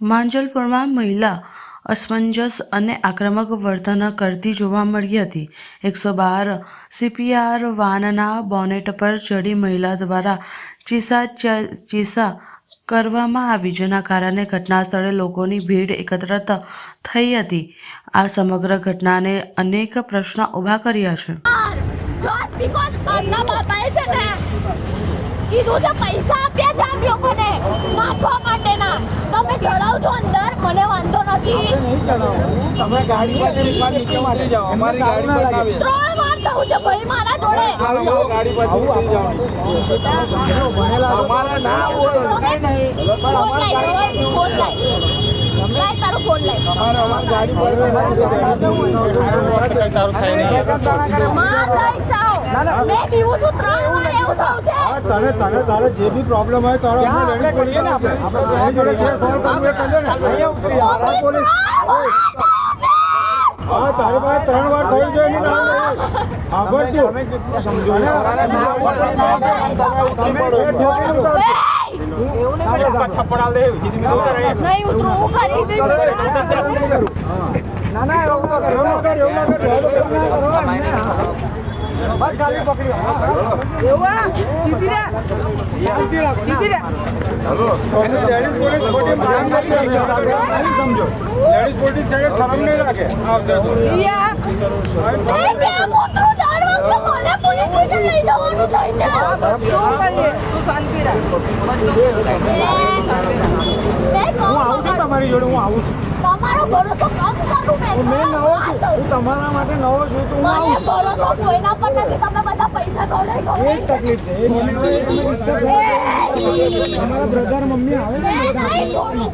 માંજલપુરમાં મહિલા અસમંજસ અને આક્રમક વર્તન કરતી જોવા મળી હતી. એકસો બાર સીપીઆર વાનના બોનેટ પર ચડી મહિલા દ્વારા ચીસા ચીસા કરવામાં આવી, જેના કારણે ઘટના સ્થળે લોકોની ભીડ એકત્રિત થઈ હતી. આ સમગ્ર ઘટનાને અનેક પ્રશ્ન ઊભા કર્યા છે. મારા કીધું છે પૈસા આપ્યા છે આમ લોકોને. નાખવા માટેના. તમે ચડાવજો અંદર મને વાંધો નથી. તમે ગાડીમાં એકવાર નીચે ઉતરી જાઓ. અમારી ગાડી પર આવે ત્રણ વાર થયું છે ભાઈ મારા જોડે. ગાડી પર ઉતરી જાઓ. અમારા ના બોલો ફોન લાય ફોન તારો ફોન લાય અમારી ગાડી પરમાં લઈ જાઓ. મેં કીધું છું ત્રણ વાર એવું થયું છે. તને તને તારે જે બી પ્રોબ્લેમ હોય તારો રેડી કરીએ ને આપણે. આપણે સોલ્વ કરીએ. કરીએ. ને અહીંયા ઉતરી આરા પોલીસ હા તારી પાસે ત્રણ વાર થઈ છે એની નામ આગળ તું. સમજો. તમે હું કરી ના ના કર એવું ના કરો એવું ના કરો. બસ ગાડી પકડી પોલીસ લેડીઝ પોલીસ ખોટી માન નથી સમજો નહીં સમજો. લેડીઝ પોલીસ છે ખરાબ નહીં રાખે આવજો મેં કેમ ઉતરું દર વખતે મને પોલીસ સ્ટેશન લઈ જવાનું થાય છે. મેં હું આવું છું તમારી જોડે હું આવું છું. તમારો ભરોસો કમ કરું મેં હું મેં નવો છું હું તમારા માટે નવો છું તો હું આવું છું. કોઈના પર નથી. તમે બધા પૈસા થોડે એ તકલીફ છે. એ થાય. તમારા બ્રધર મમ્મી આવે છે ને